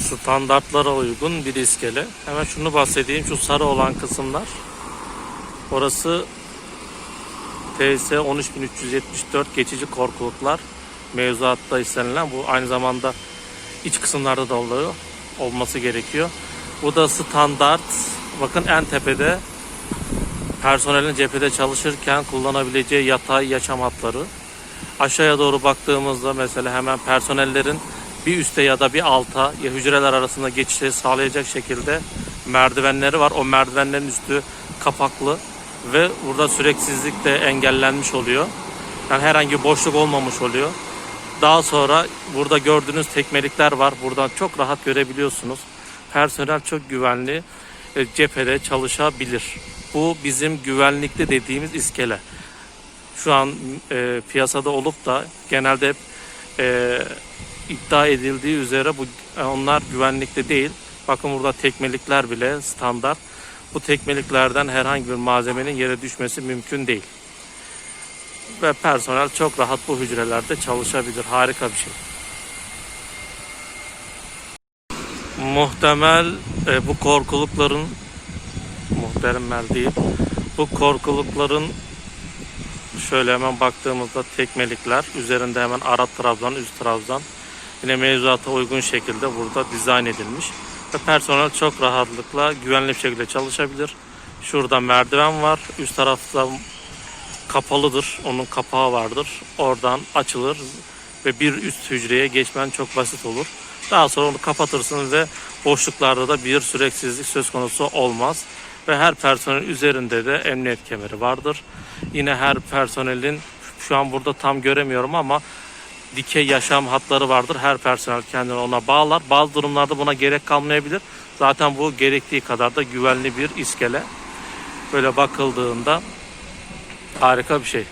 standartlara uygun bir iskele. Hemen şunu bahsedeyim. Şu sarı olan kısımlar. Orası TS 13374 geçici korkuluklar mevzuatta istenilen bu aynı zamanda iç kısımlarda da oluyor olması gerekiyor. Bu da standart. Bakın en tepede personelin cephede çalışırken kullanabileceği yatay yaşam hatları. Aşağıya doğru baktığımızda mesela hemen personellerin bir üste ya da bir alta ya hücreler arasında geçişleri sağlayacak şekilde merdivenleri var. O merdivenlerin üstü kapaklı ve burada süreksizlik de engellenmiş oluyor. Yani herhangi bir boşluk olmamış oluyor. Daha sonra burada gördüğünüz tekmelikler var. Buradan çok rahat görebiliyorsunuz. Personel çok güvenli e, cephede çalışabilir. Bu bizim güvenlikli dediğimiz iskele. Şu an e, piyasada olup da genelde hep iddia edildiği üzere bu e, onlar güvenlikli değil. Bakın burada tekmelikler bile standart. Bu tekmeliklerden herhangi bir malzemenin yere düşmesi mümkün değil. Ve personel çok rahat bu hücrelerde çalışabilir. Harika bir şey. Muhtemel e, bu korkulukların muhtemel değil. Bu korkulukların şöyle hemen baktığımızda tekmelikler üzerinde hemen ara trabzan, üst trabzan yine mevzuata uygun şekilde burada dizayn edilmiş. Ve personel çok rahatlıkla güvenli bir şekilde çalışabilir. Şurada merdiven var. Üst tarafta kapalıdır. Onun kapağı vardır. Oradan açılır ve bir üst hücreye geçmen çok basit olur. Daha sonra onu kapatırsınız ve boşluklarda da bir süreksizlik söz konusu olmaz. Ve her personel üzerinde de emniyet kemeri vardır. Yine her personelin şu an burada tam göremiyorum ama dikey yaşam hatları vardır. Her personel kendini ona bağlar. Bazı durumlarda buna gerek kalmayabilir. Zaten bu gerektiği kadar da güvenli bir iskele. Böyle bakıldığında harika bir şey.